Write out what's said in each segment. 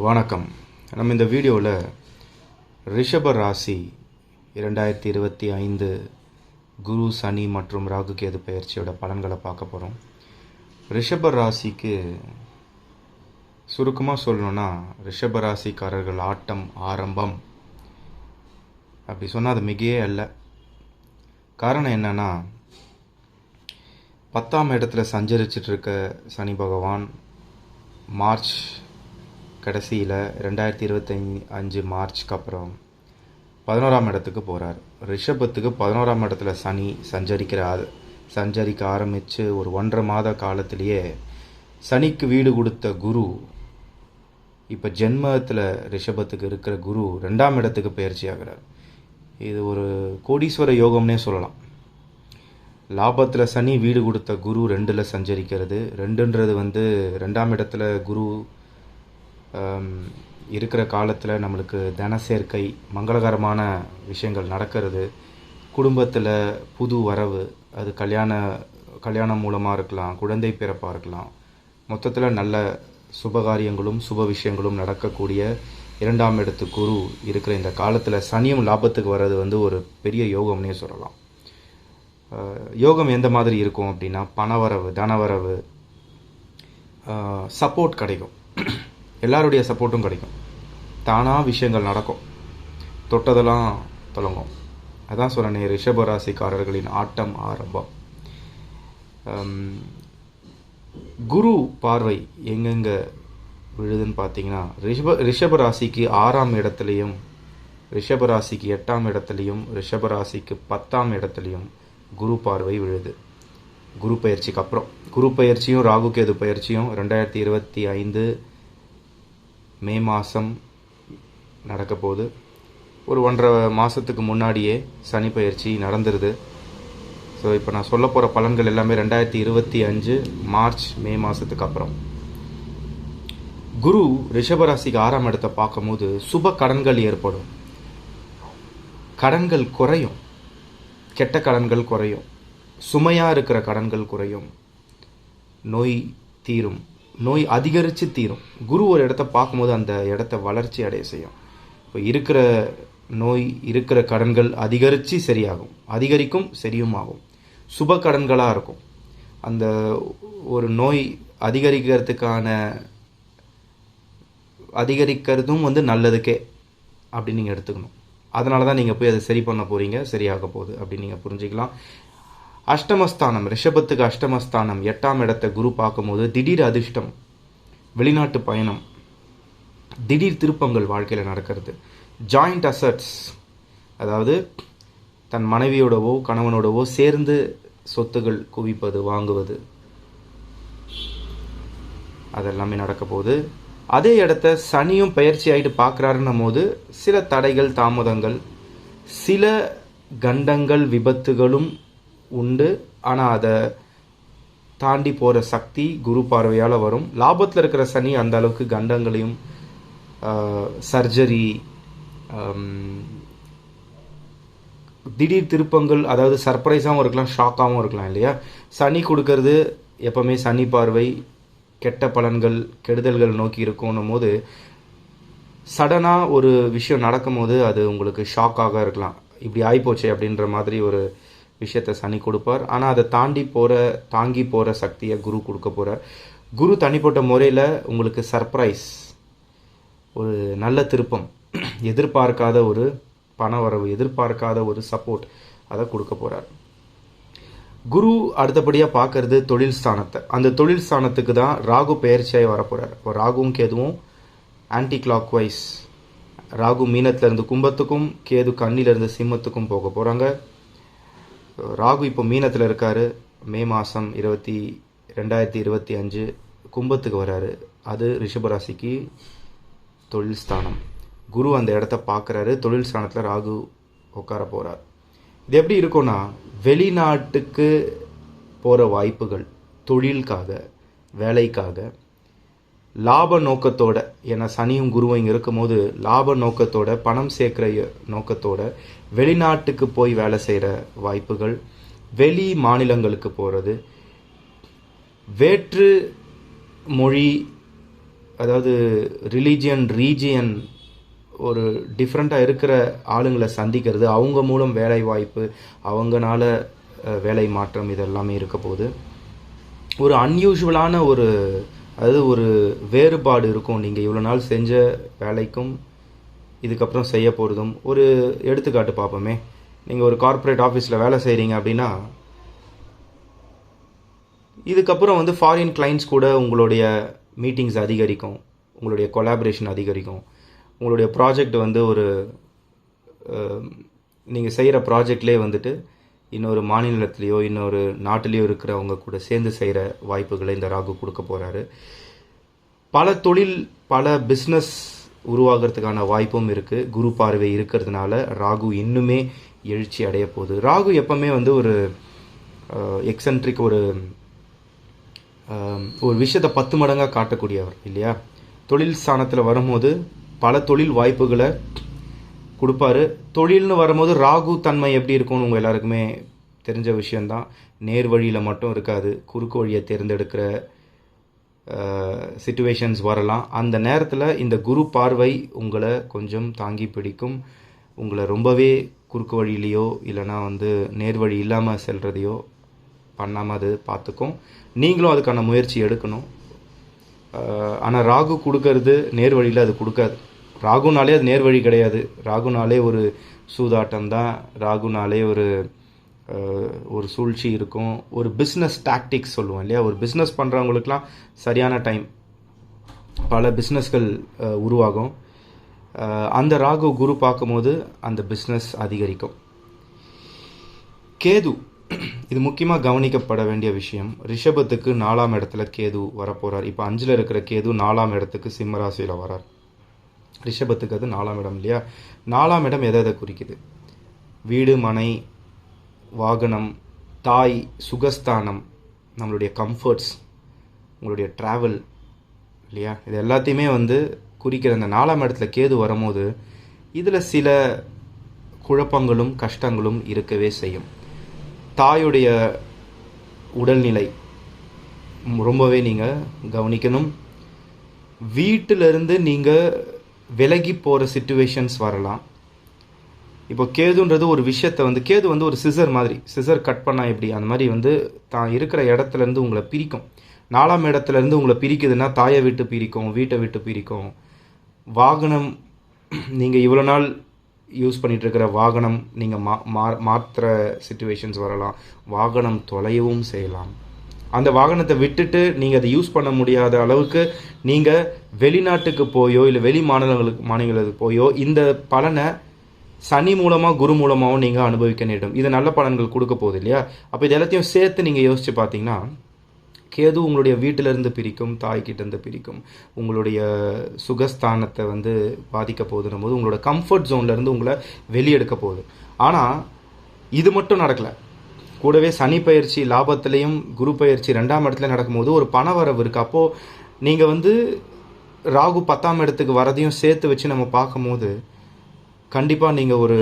வணக்கம். நம்ம இந்த வீடியோவில் ரிஷப ராசி இரண்டாயிரத்தி இருபத்தி ஐந்து குரு சனி மற்றும் ராகு கேது பயிற்சியோட பலன்களை பார்க்க போகிறோம் ரிஷப ராசிக்கு சுருக்கமாக சொல்லணும்னா ரிஷப ராசிக்காரர்கள் ஆட்டம் ஆரம்பம் அப்படி சொன்னால் அது மிகையே அல்ல. காரணம் என்னென்னா பத்தாம் இடத்துல சஞ்சரிச்சிட்ருக்க சனி பகவான் மார்ச் கடைசியில் ரெண்டாயிரத்தி இருபத்தஞ்சி அஞ்சு மார்ச்க்கு அப்புறம் பதினோராம் இடத்துக்கு போகிறார் ரிஷபத்துக்கு பதினோராம் இடத்துல சனி சஞ்சரிக்கிற சஞ்சரிக்க ஆரம்பித்து ஒரு ஒன்றரை மாத காலத்திலேயே சனிக்கு வீடு கொடுத்த குரு இப்போ ஜென்மத்தில் ரிஷபத்துக்கு இருக்கிற குரு ரெண்டாம் இடத்துக்கு பயிற்சி ஆகிறார். இது ஒரு கோடீஸ்வர யோகம்னே சொல்லலாம். லாபத்தில் சனி வீடு கொடுத்த குரு ரெண்டில் சஞ்சரிக்கிறது. ரெண்டுன்றது வந்து ரெண்டாம் இடத்துல குரு இருக்கிற காலத்தில் நம்மளுக்கு தன சேர்க்கை மங்களகரமான விஷயங்கள் நடக்கிறது. குடும்பத்தில் புது வரவு அது கல்யாண கல்யாணம் மூலமாக இருக்கலாம் குழந்தை பிறப்பாக இருக்கலாம். மொத்தத்தில் நல்ல சுபகாரியங்களும் சுப விஷயங்களும் நடக்கக்கூடிய இரண்டாம் இடத்து குரு இருக்கிற இந்த காலத்தில் சனியும் லாபத்துக்கு வர்றது வந்து ஒரு பெரிய யோகம்னே சொல்லலாம். யோகம் எந்த மாதிரி இருக்கும் அப்படின்னா பணவரவு தனவரவு சப்போர்ட் கிடைக்கும். எல்லாருடைய சப்போர்ட்டும் கிடைக்கும். தானாக விஷயங்கள் நடக்கும். தொட்டதெல்லாம் தொடங்கும். அதான் சொன்னேன் ரிஷபராசிக்காரர்களின் ஆட்டம் ஆரம்பம். குரு பார்வை எங்கெங்கே விழுதுன்னு பார்த்தீங்கன்னா ரிஷப ரிஷபராசிக்கு ஆறாம் இடத்துலையும் ரிஷபராசிக்கு எட்டாம் இடத்துலையும் ரிஷபராசிக்கு பத்தாம் இடத்துலையும் குரு பார்வை விழுது. குரு பயிற்சிக்கு அப்புறம். குரு பயிற்சியும் ராகு கேது பயிற்சியும் ரெண்டாயிரத்தி இருபத்தி ஐந்து மே மாதம் நடக்க போகுது. ஒரு ஒன்றரை மாதத்துக்கு முன்னாடியே சனி பயிற்சி நடந்துருது. ஸோ இப்போ நான் சொல்ல போகிற பலன்கள் எல்லாமே ரெண்டாயிரத்தி இருபத்தி அஞ்சு மார்ச் மே மாதத்துக்கு அப்புறம். குரு ரிஷபராசிக்கு ஆறாம் இடத்தை பார்க்கும்போது சுப கடன்கள் ஏற்படும். கடன்கள் குறையும். கெட்ட கடன்கள் குறையும். சுமையாக இருக்கிற கடன்கள் குறையும். நோய் தீரும். நோய் அதிகரித்து தீரும். குரு ஒரு இடத்த பார்க்கும்போது அந்த இடத்த வளர்ச்சி அடைய செய்யும். இப்போ இருக்கிற நோய் இருக்கிற கடன்கள் அதிகரித்து சரியாகும். அதிகரிக்கும் சரியும் ஆகும் சுப கடன்களாக இருக்கும். அந்த ஒரு நோய் அதிகரிக்கிறதுக்கான அதிகரிக்கிறதும் வந்து நல்லதுக்கே அப்படின்னு நீங்கள் எடுத்துக்கணும். அதனால தான் நீங்கள் போய் அதை சரி பண்ண போகிறீங்க சரியாக போகுது அப்படின்னு நீங்கள் புரிஞ்சுக்கலாம். அஷ்டமஸ்தானம் ரிஷபத்துக்கு அஷ்டமஸ்தானம் எட்டாம் இடத்தை குரு பார்க்கும்போது திடீர் அதிர்ஷ்டம் வெளிநாட்டு பயணம். திடீர் திருப்பங்கள் வாழ்க்கையில் நடக்கிறது. ஜாயிண்ட் அசட்ஸ் அதாவது தன் மனைவியோடவோ கணவனோடவோ சேர்ந்து சொத்துகள் குவிப்பது வாங்குவது. அதெல்லாமே நடக்க போகுது. அதே இடத்த சனியும் பயிற்சி ஆகிட்டு பார்க்குறாருன்னும் போது சில தடைகள் தாமதங்கள் சில கண்டங்கள் விபத்துகளும் உண்டு. ஆனால் அதை தாண்டி போகிற சக்தி குரு பார்வையால் வரும். லாபத்தில் இருக்கிற சனி அந்த அளவுக்கு கண்டங்களையும் சர்ஜரி திடீர் திருப்பங்கள் அதாவது சர்ப்ரைஸாகவும் இருக்கலாம் ஷாக்காகவும் இருக்கலாம் இல்லையா? சனி கொடுக்கறது எப்பவுமே சனி பார்வை கெட்ட பலன்கள் கெடுதல்கள் நோக்கி இருக்கும்னும் போது சடனாக ஒரு விஷயம் நடக்கும்போது அது உங்களுக்கு ஷாக்காக இருக்கலாம். இப்படி ஆகிப்போச்சே அப்படின்ற மாதிரி ஒரு விஷயத்தை சனி கொடுப்பார். ஆனால் அதை தாண்டி போகிற தாங்கி போகிற சக்தியை குரு கொடுக்க போகிறார் குரு தனிப்பட்ட முறையில் உங்களுக்கு சர்ப்ரைஸ் ஒரு நல்ல திருப்பம் எதிர்பார்க்காத ஒரு பண வரவு எதிர்பார்க்காத ஒரு சப்போர்ட் அதை கொடுக்க போகிறார் குரு அடுத்தபடியாக பார்க்கறது தொழில் ஸ்தானத்தை. அந்த தொழில் ஸ்தானத்துக்கு தான் ராகு பெயர்ச்சியாக வரப்போகிறார் இப்போ ராகுவும் கேதுவும் ஆன்டி கிளாக் வைஸ் ராகு மீனத்திலேருந்து கும்பத்துக்கும் கேது கண்ணிலேருந்து சிம்மத்துக்கும் போக போகிறாங்க ராகு இப்போ மீனத்தில் இருக்கார். மே மாதம் இருபத்தி ரெண்டாயிரத்தி இருபத்தி அஞ்சு கும்பத்துக்கு வராரு. அது ரிஷபராசிக்கு தொழில் ஸ்தானம். குரு அந்த இடத்த பார்க்குறாரு. தொழில் ஸ்தானத்தில் ராகு உட்கார போகிறார் இது எப்படி இருக்கும்னா வெளிநாட்டுக்கு போகிற வாய்ப்புகள் தொழிலுக்காக வேலைக்காக லாப நோக்கத்தோட ஏன்னா சனியும் குருவும் இங்கே இருக்கும்போது லாப நோக்கத்தோட பணம் சேர்க்குற நோக்கத்தோட வெளிநாட்டுக்கு போய் வேலை செய்கிற வாய்ப்புகள் வெளி மாநிலங்களுக்கு போகிறது வேற்று மொழி அதாவது ரிலீஜியன் ரீஜியன் ஒரு டிஃப்ரெண்ட்டாக இருக்கிற ஆளுங்களை சந்திக்கிறது அவங்க மூலம் வேலை வாய்ப்பு அவங்கனால வேலை மாற்றம் இதெல்லாமே இருக்க போகுது. ஒரு அன்யூஷுவலான ஒரு அது ஒரு வேறுபாடு இருக்கும். நீங்கள் இவ்வளோ நாள் செஞ்ச வேலைக்கும் இதுக்கப்புறம் செய்ய போகிறதும் ஒரு எடுத்துக்காட்டு பார்ப்போமே. நீங்கள் ஒரு கார்ப்பரேட் ஆஃபீஸில் வேலை செய்கிறீங்க அப்படின்னா இதுக்கப்புறம் வந்து ஃபாரின் கிளைண்ட்ஸ் கூட உங்களுடைய மீட்டிங்ஸ் அதிகரிக்கும். உங்களுடைய கொலாபரேஷன் அதிகரிக்கும். உங்களுடைய ப்ராஜெக்ட் வந்து ஒரு நீங்கள் செய்கிற ப்ராஜெக்ட்லேயே வந்துட்டு இன்னொரு மாநிலத்திலேயோ இன்னொரு நாட்டிலேயோ இருக்கிறவங்க கூட சேர்ந்து செய்கிற வாய்ப்புகளை இந்த ராகு கொடுக்க போகிறாரு பல தொழில் பல பிஸ்னஸ் உருவாகிறதுக்கான வாய்ப்பும் இருக்குது குரு பார்வை இருக்கிறதுனால ராகு இன்னுமே எழுச்சி அடைய போகுது. ராகு எப்பவுமே வந்து ஒரு எக்ஸென்ட்ரிக் ஒரு ஒரு விஷயத்தை பத்து மடங்காக காட்டக்கூடியவர் இல்லையா? தொழில் ஸ்தானத்தில் வரும்போது பல தொழில் வாய்ப்புகளை கொடுப்பாரு. தொழில்னு வரும்போது ராகு தன்மை எப்படி இருக்கும்னு உங்கள் எல்லாருக்குமே தெரிஞ்ச விஷயந்தான் நேர் வழியில் மட்டும் இருக்காது. குறுக்கு வழியை தேர்ந்தெடுக்கிற சுச்சுவேஷன்ஸ் வரலாம். அந்த நேரத்தில் இந்த குரு பார்வை உங்களை கொஞ்சம் தாங்கி பிடிக்கும். உங்களை ரொம்பவே குறுக்கு வழியிலையோ இல்லைன்னா வந்து நேர் வழி இல்லாமல் செல்கிறதையோ பண்ணாமல் அது பார்த்துக்கும். நீங்களும் அதுக்கான முயற்சி எடுக்கணும். ஆனால் ராகு கொடுக்கறது நேர் வழியில் அது கொடுக்காது. ராகுனாலே அது நேர்வழி கிடையாது. ராகுனாலே ஒரு சூதாட்டம் தான் ராகுனாலே ஒரு ஒரு சூழ்ச்சி இருக்கும். ஒரு பிஸ்னஸ் டாக்டிக்ஸ் சொல்லுவோம் இல்லையா? ஒரு பிஸ்னஸ் பண்ணுறவங்களுக்குலாம் சரியான டைம் பல பிஸ்னஸ்கள் உருவாகும். அந்த ராகு குரு பார்க்கும்போது அந்த பிஸ்னஸ் அதிகரிக்கும். கேது இது முக்கியமாக கவனிக்கப்பட வேண்டிய விஷயம். ரிஷபத்துக்கு நாலாம் இடத்துல கேது வரப்போகிறார் இப்போ அஞ்சில் இருக்கிற கேது நாலாம் இடத்துக்கு சிம்மராசியில் வரார். ரிஷபத்துக்கு அது நாலாம் இடம் இல்லையா? நாலாம் இடம் எதை எதை குறிக்குது? வீடு மனை வாகனம் தாய் சுகஸ்தானம் நம்மளுடைய கம்ஃபர்ட்ஸ் உங்களுடைய ட்ராவல் இல்லையா? இது எல்லாத்தையுமே வந்து குறிக்கிற அந்த நாலாம் இடத்துல கேது வரும்போது இதில் சில குழப்பங்களும் கஷ்டங்களும் இருக்கவே செய்யும். தாயுடைய உடல்நிலை ரொம்பவே நீங்கள் கவனிக்கணும். வீட்டிலிருந்து நீங்கள் விலகி போகிற சுச்சுவேஷன்ஸ் வரலாம். இப்போ கேதுன்றது ஒரு விஷயத்தை வந்து கேது வந்து ஒரு சிசர் மாதிரி சிசர் கட் பண்ணால் எப்படி? அந்த மாதிரி வந்து தான் இருக்கிற இடத்துலேருந்து உங்களை பிரிக்கும். நாலாம் இடத்துலேருந்து உங்களை பிரிக்குதுன்னா தாயை விட்டு பிரிக்கும் வீட்டை விட்டு பிரிக்கும். வாகனம் நீங்கள் இவ்வளோ நாள் யூஸ் பண்ணிகிட்ருக்கிற வாகனம் நீங்கள் மா மா- மாற்றுற சுச்சுவேஷன்ஸ் வரலாம். வாகனம் தொலையவும் செய்யலாம். அந்த வாகனத்தை விட்டுட்டு நீங்கள் அதை யூஸ் பண்ண முடியாத அளவுக்கு நீங்கள் வெளிநாட்டுக்கு போயோ இல்லை வெளி மாநிலங்களுக்கு மாநிலங்களுக்கு போயோ இந்த பலனை சனி மூலமாக குரு மூலமாகவும் நீங்கள் அனுபவிக்க நேரிடும். இது நல்ல பலன்கள் கொடுக்க போகுது இல்லையா? அப்போ இது எல்லாத்தையும் சேர்த்து நீங்கள் யோசிச்சு பார்த்தீங்கன்னா கேது உங்களுடைய வீட்டிலிருந்து பிரிக்கும் தாய்கிட்டேருந்து பிரிக்கும். உங்களுடைய சுகஸ்தானத்தை வந்து பாதிக்க போகுதுன்னும் போது உங்களோட கம்ஃபர்ட் ஜோன்லேருந்து உங்களை வெளியெடுக்க போகுது. ஆனால் இது மட்டும் நடக்கலை. கூடவே சனி பயிற்சி லாபத்திலையும் குரு பயிற்சி ரெண்டாம் இடத்துல நடக்கும்போது ஒரு பண வரவு இருக்குது அப்போது நீங்கள் வந்து ராகு பத்தாம் இடத்துக்கு வரதையும் சேர்த்து வச்சு நம்ம பார்க்கும்போது கண்டிப்பாக நீங்கள் ஒரு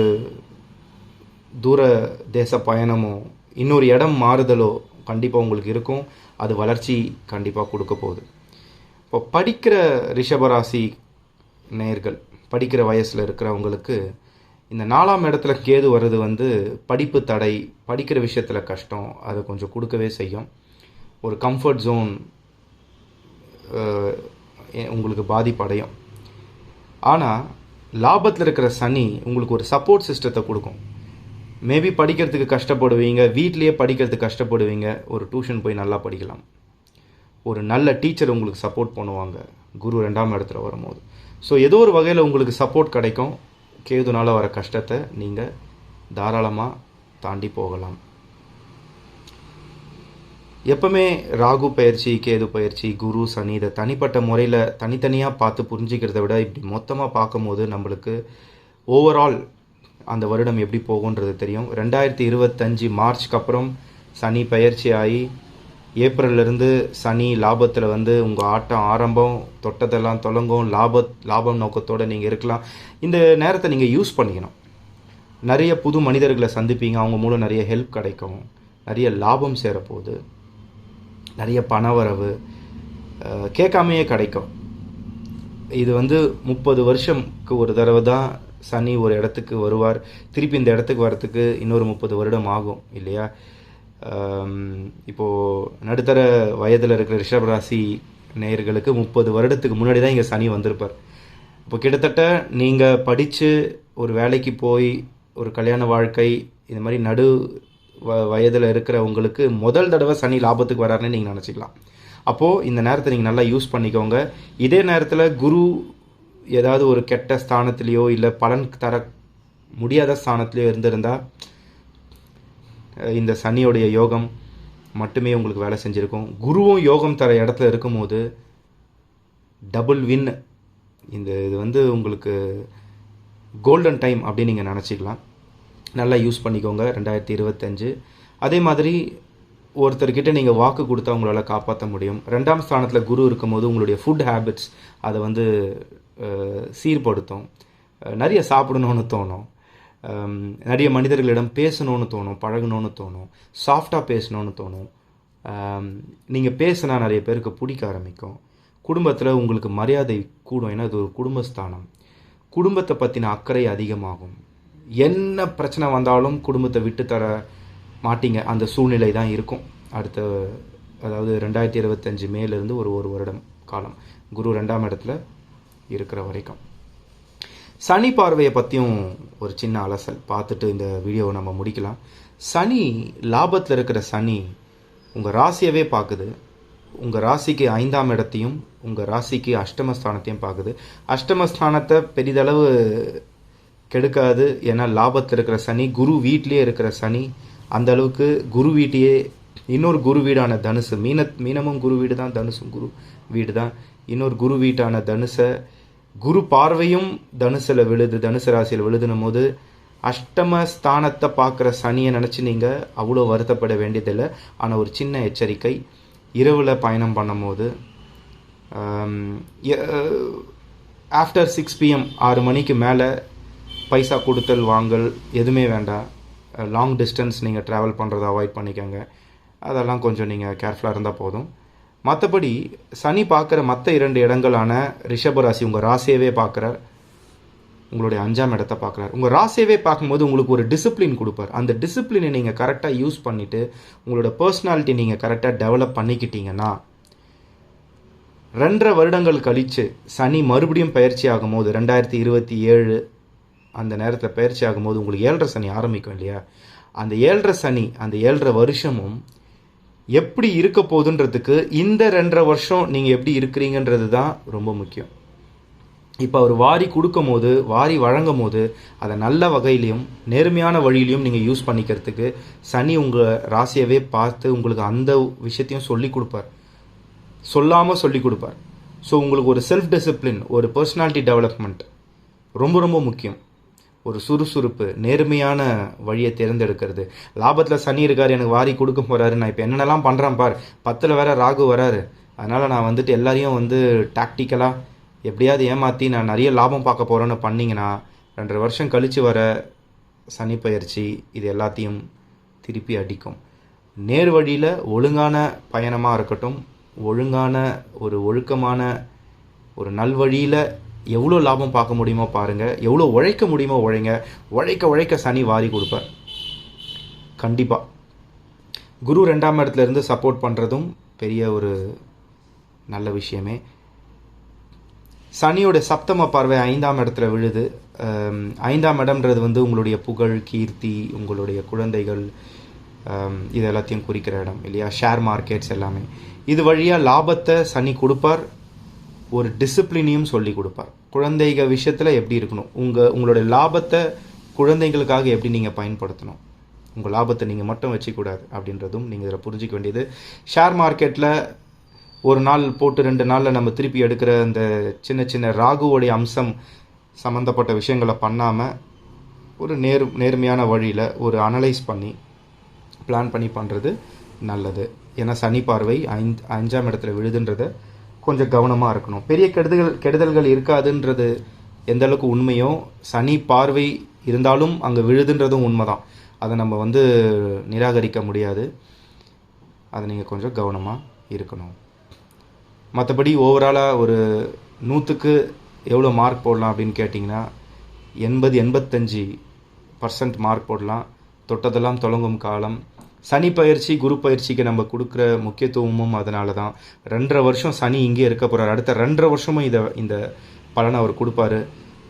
தூர தேச பயணமோ இன்னொரு இடம் மாறுதலோ கண்டிப்பாக உங்களுக்கு இருக்கும். அது வளர்ச்சி கண்டிப்பாக கொடுக்க போகுது. இப்போ படிக்கிற ரிஷபராசி நேயர்கள் படிக்கிற வயசில் இருக்கிறவங்களுக்கு இந்த நாலாம் இடத்துல கேது வர்றது வந்து படிப்பு தடை படிக்கிற விஷயத்தில் கஷ்டம் அதை கொஞ்சம் கொடுக்கவே செய்யும். ஒரு கம்ஃபர்ட் ஜோன் உங்களுக்கு பாதிப்படையும் ஆனால் லாபத்தில் இருக்கிற சனி உங்களுக்கு ஒரு சப்போர்ட் சிஸ்டத்தை கொடுக்கும். மேபி படிக்கிறதுக்கு கஷ்டப்படுவீங்க வீட்லேயே படிக்கிறதுக்கு கஷ்டப்படுவீங்க ஒரு டியூஷன் போய் நல்லா படிக்கலாம். ஒரு நல்ல டீச்சர் உங்களுக்கு சப்போர்ட் பண்ணுவாங்க குரு ரெண்டாம் இடத்துல வரும்போது. ஸோ ஏதோ ஒரு வகையில் உங்களுக்கு சப்போர்ட் கிடைக்கும். கேதுனால் வர கஷ்டத்தை நீங்கள் தாராளமாக தாண்டி போகலாம். எப்பவுமே ராகு பயிற்சி கேது பயிற்சி குரு சனி இதை தனிப்பட்ட முறையில் தனித்தனியாக பார்த்து புரிஞ்சுக்கிறத விட இப்படி மொத்தமாக பார்க்கும்போது நம்மளுக்கு ஓவரால் அந்த வருடம் எப்படி போகுன்றது தெரியும். ரெண்டாயிரத்தி இருபத்தஞ்சி மார்ச்க்கு அப்புறம் சனி பயிற்சி ஆகி ஏப்ரல்லேருந்து சனி லாபத்தில் வந்து உங்கள் ஆட்டம் ஆரம்பம் தொட்டதெல்லாம் தொடங்கும் லாப லாபம் நோக்கத்தோடு நீங்கள் இருக்கலாம். இந்த நேரத்தை நீங்கள் யூஸ் பண்ணிக்கணும். நிறைய புது மனிதர்களை சந்திப்பீங்க. அவங்க மூலம் நிறைய ஹெல்ப் கிடைக்கும். நிறைய லாபம் சேரப்போகுது. நிறைய பணவரவு கேட்காமையே கிடைக்கும். இது வந்து முப்பது வருஷம்க்கு ஒரு தடவை தான் சனி ஒரு இடத்துக்கு வருவார். திருப்பி இந்த இடத்துக்கு வரத்துக்கு இன்னொரு முப்பது வருடம் ஆகும் இல்லையா? இப்போது நடுத்தர வயதில் இருக்கிற ரிஷபராசி நேயர்களுக்கு முப்பது வருடத்துக்கு முன்னாடி தான் இங்கே சனி வந்திருப்பார். இப்போ கிட்டத்தட்ட நீங்கள் படித்து ஒரு வேலைக்கு போய் ஒரு கல்யாண வாழ்க்கை இந்த மாதிரி நடு வ வயதில் இருக்கிற உங்களுக்கு முதல் தடவை சனி லாபத்துக்கு வராருன்னு நீங்கள் நினச்சிக்கலாம். அப்போது இந்த நேரத்தை நீங்கள் நல்லா யூஸ் பண்ணிக்கோங்க. இதே நேரத்தில் குரு ஏதாவது ஒரு கெட்ட ஸ்தானத்துலேயோ இல்லை பலன் தர முடியாத ஸ்தானத்துலேயோ இருந்திருந்தால் இந்த சனியோடைய யோகம் மட்டுமே உங்களுக்கு வேலை செஞ்சுருக்கும். குருவும் யோகம் தர இடத்துல இருக்கும்போது டபுள் வின் இந்த இது வந்து உங்களுக்கு கோல்டன் டைம் அப்படின்னு நீங்கள் நினச்சிக்கலாம். நல்லா யூஸ் பண்ணிக்கோங்க ரெண்டாயிரத்தி இருபத்தஞ்சு. அதே மாதிரி ஒருத்தர்கிட்ட நீங்கள் வாக்கு கொடுத்தா உங்களால் காப்பாற்ற முடியும். ரெண்டாம் ஸ்தானத்தில் குரு இருக்கும்போது உங்களுடைய ஃபுட் ஹேபிட்ஸ் அதை வந்து சீர்படுத்தும். நிறைய சாப்பிடணும்னு தோணும். நிறைய மனிதர்களிடம் பேசணும்னு தோணும் பழகணும்னு தோணும் சாஃப்டாக பேசணும்னு தோணும். நீங்கள் பேசினா நிறைய பேருக்கு பிடிக்க ஆரம்பிக்கும். குடும்பத்தில் உங்களுக்கு மரியாதை கூடும் ஏன்னா இது ஒரு குடும்பஸ்தானம். குடும்பத்தை பற்றின அக்கறை அதிகமாகும். என்ன பிரச்சனை வந்தாலும் குடும்பத்தை விட்டு தர மாட்டீங்க. அந்த சூழ்நிலை தான் இருக்கும். அடுத்த அதாவது ரெண்டாயிரத்தி இருபத்தஞ்சு மேலேருந்து ஒரு ஒரு வருடம் காலம். குரு ரெண்டாம் இடத்துல இருக்கிற வரைக்கும். சனி பார்வையை பற்றியும் ஒரு சின்ன அலசல் பார்த்துட்டு இந்த வீடியோவை நம்ம முடிக்கலாம். சனி லாபத்தில் இருக்கிற சனி உங்கள் ராசியவே பார்க்குது. உங்கள் ராசிக்கு ஐந்தாம் இடத்தையும் உங்கள் ராசிக்கு அஷ்டமஸ்தானத்தையும் பார்க்குது. அஷ்டமஸ்தானத்தை பெரிதளவு கெடுக்காது. ஏன்னா லாபத்தில் இருக்கிற சனி குரு வீட்லேயே இருக்கிற சனி அந்த அளவுக்கு குரு வீட்டையே இன்னொரு குரு வீடான தனுசு மீன மீனமும் குரு வீடு தான் தனுசும் குரு வீடு தான் இன்னொரு குரு வீட்டான தனுசை குரு பார்வையும் தனுசில் விழுது தனுசு ராசியில் விழுதுனும் போது அஷ்டம ஸ்தானத்தை பார்க்குற சனியை நினச்சி நீங்கள் அவ்வளோ வருத்தப்பட வேண்டியதில்லை. ஆனால் ஒரு சின்ன எச்சரிக்கை இரவில் பயணம் பண்ணும்போது ஆஃப்டர் சிக்ஸ் பிஎம் ஆறு மணிக்கு மேலே பைசா கொடுத்தல் வாங்கல் எதுவுமே வேண்டாம். லாங் டிஸ்டன்ஸ் நீங்கள் ட்ராவல் பண்ணுறதை அவாய்ட் பண்ணிக்கோங்க. அதெல்லாம் கொஞ்சம் நீங்கள் கேர்ஃபுல்லாக இருந்தால் போதும். மற்றபடி சனி பார்க்குற மற்ற இரண்டு இடங்களான ரிஷபராசி உங்கள் ராசியவே பார்க்குறார். உங்களுடைய அஞ்சாம் இடத்த பார்க்குறாரு. உங்கள் ராசியவே பார்க்கும்போது உங்களுக்கு ஒரு டிசிப்ளின் கொடுப்பார். அந்த டிசிப்ளினை நீங்கள் கரெக்டாக யூஸ் பண்ணிவிட்டு உங்களோட பர்சனாலிட்டி நீங்கள் கரெக்டாக டெவலப் பண்ணிக்கிட்டீங்கன்னா ரெண்டரை வருடங்கள் கழித்து சனி மறுபடியும் பயிற்சி ஆகும்போது ரெண்டாயிரத்தி இருபத்தி ஏழு அந்த நேரத்தில் பயிற்சி ஆகும்போது உங்களுக்கு ஏழரை சனி ஆரம்பிக்கும் இல்லையா? அந்த ஏழரை சனி அந்த ஏழரை வருஷமும் எப்படி இருக்க போகுதுன்றதுக்கு இந்த ரெண்டரை வருஷம் நீங்கள் எப்படி இருக்கிறீங்கன்றது தான் ரொம்ப முக்கியம். இப்போ அவர் வாரி கொடுக்கும் போது வாரி வழங்கும் போது அதை நல்ல வகையிலையும் நேர்மையான வழியிலையும் நீங்கள் யூஸ் பண்ணிக்கிறதுக்கு சனி உங்கள் ராசியவே பார்த்து உங்களுக்கு அந்த விஷயத்தையும் சொல்லி கொடுப்பார். சொல்லாமல் சொல்லி கொடுப்பார். ஸோ உங்களுக்கு ஒரு செல்ஃப் டிசிப்ளின் ஒரு பர்சனாலிட்டி டெவலப்மெண்ட் ரொம்ப ரொம்ப முக்கியம். ஒரு சுறுசுறுப்பு நேர்மையான வழியை தேர்ந்தெடுக்கிறது. லாபத்தில் சனி இருக்கார் எனக்கு வாரி கொடுக்க போகிறாரு நான் இப்போ என்னென்னலாம் பண்ணுறேன் பார். பத்தில் வேற ராகு வராரு. அதனால் நான் வந்துட்டு எல்லாரையும் வந்து டாக்டிக்கலாக எப்படியாவது ஏமாற்றி நான் நிறைய லாபம் பார்க்க போகிறேன்னு பண்ணிங்கன்னா ரெண்டரை வருஷம் கழித்து வர சனி பயிற்சி இது எல்லாத்தையும் திருப்பி அடிக்கும். நேர் வழியில் ஒழுங்கான பயணமாக இருக்கட்டும் ஒழுங்கான ஒரு ஒழுக்கமான ஒரு நல்வழியில் எவ்வளோ லாபம் பார்க்க முடியுமோ பாருங்கள் எவ்வளோ உழைக்க முடியுமோ உழைங்க. உழைக்க உழைக்க சனி வாரி கொடுப்பார். கண்டிப்பாக குரு ரெண்டாம் இடத்துல இருந்து சப்போர்ட் பண்ணுறதும் பெரிய ஒரு நல்ல விஷயமே. சனியோட சப்தம பார்வை ஐந்தாம் இடத்துல விழுது. ஐந்தாம் இடம்ன்றது வந்து உங்களுடைய புகழ் கீர்த்தி உங்களுடைய குழந்தைகள் இது எல்லாத்தையும் குறிக்கிற இடம் இல்லையா? ஷேர் மார்க்கெட்ஸ் எல்லாமே. இது வழியாக லாபத்தை சனி கொடுப்பார். ஒரு டிசிப்ளினையும் சொல்லி கொடுப்பார். குழந்தைக விஷயத்தில் எப்படி இருக்கணும்? உங்கள் உங்களுடைய லாபத்தை குழந்தைங்களுக்காக எப்படி நீங்கள் பயன்படுத்தணும்? உங்கள் லாபத்தை நீங்கள் மட்டும் வச்சுக்கூடாது அப்படின்றதும் நீங்கள் இதில் புரிஞ்சிக்க வேண்டியது. ஷேர் மார்க்கெட்டில் ஒரு நாள் போட்டு ரெண்டு நாளில் நம்ம திருப்பி எடுக்கிற அந்த சின்ன சின்ன ராகுவோடைய அம்சம் சம்மந்தப்பட்ட விஷயங்களை பண்ணாமல் ஒரு நேர் நேர்மையான வழியில் ஒரு அனலைஸ் பண்ணி பிளான் பண்ணி பண்ணுறது நல்லது. ஏன்னா சனி பார்வை ஐந்து அஞ்சாம் இடத்துல விழுதுன்றத கொஞ்சம் கவனமாக இருக்கணும். பெரிய கெடுதல் கெடுதல்கள் இருக்காதுன்றது எந்த அளவுக்கு உண்மையோ சனி பார்வை இருந்தாலும் அங்கே விழுதுன்றதும் உண்மை தான் அதை நம்ம வந்து நிராகரிக்க முடியாது. அதை நீங்கள் கொஞ்சம் கவனமாக இருக்கணும். மற்றபடி ஓவராலாக ஒரு நூற்றுக்கு எவ்வளோ மார்க் போடலாம் அப்படின்னு கேட்டிங்கன்னா எண்பது எண்பத்தஞ்சு பர்சன்ட் மார்க் போடலாம். தொட்டதெல்லாம் தொடங்கும் காலம் சனி பயிற்சி குரு பயிற்சிக்கு நம்ம கொடுக்குற முக்கியத்துவமும் அதனால தான் ரெண்டரை வருஷம் சனி இங்கே இருக்க போகிறார் அடுத்த ரெண்டரை வருஷமும் இதை இந்த பலனை அவர் கொடுப்பாரு.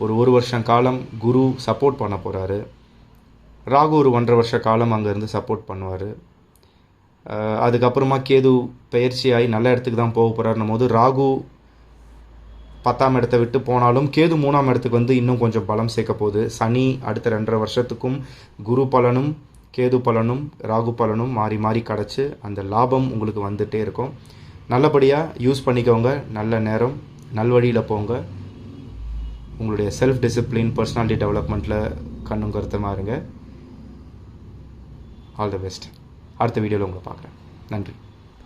ஒரு ஒரு வருஷம் காலம் குரு சப்போர்ட் பண்ண போகிறாரு ராகு ஒரு ஒன்றரை வருஷ காலம் அங்கேருந்து சப்போர்ட் பண்ணுவார். அதுக்கப்புறமா கேது பயிற்சியாகி நல்ல இடத்துக்கு தான் போக போகிறாருன்னும் போது ராகு பத்தாம் இடத்த விட்டு போனாலும் கேது மூணாம் இடத்துக்கு வந்து இன்னும் கொஞ்சம் பலம் சேர்க்க போகுது. சனி அடுத்த ரெண்டரை வருஷத்துக்கும் குரு பலனும் கேது பலனும் ராகு பலனும் மாறி மாறி கிடச்சி அந்த லாபம் உங்களுக்கு வந்துகிட்டே இருக்கும். நல்லபடியாக யூஸ் பண்ணிக்கோங்க. நல்ல நேரம் நல்வழியில் போங்க. உங்களுடைய செல்ஃப் டிசிப்ளின் பர்சனாலிட்டி டெவலப்மெண்ட்டில் கண்ணும் கருத்தமாக இருங்க. ஆல் த பெஸ்ட் அடுத்த வீடியோவில் உங்களை பார்க்குறேன். நன்றி.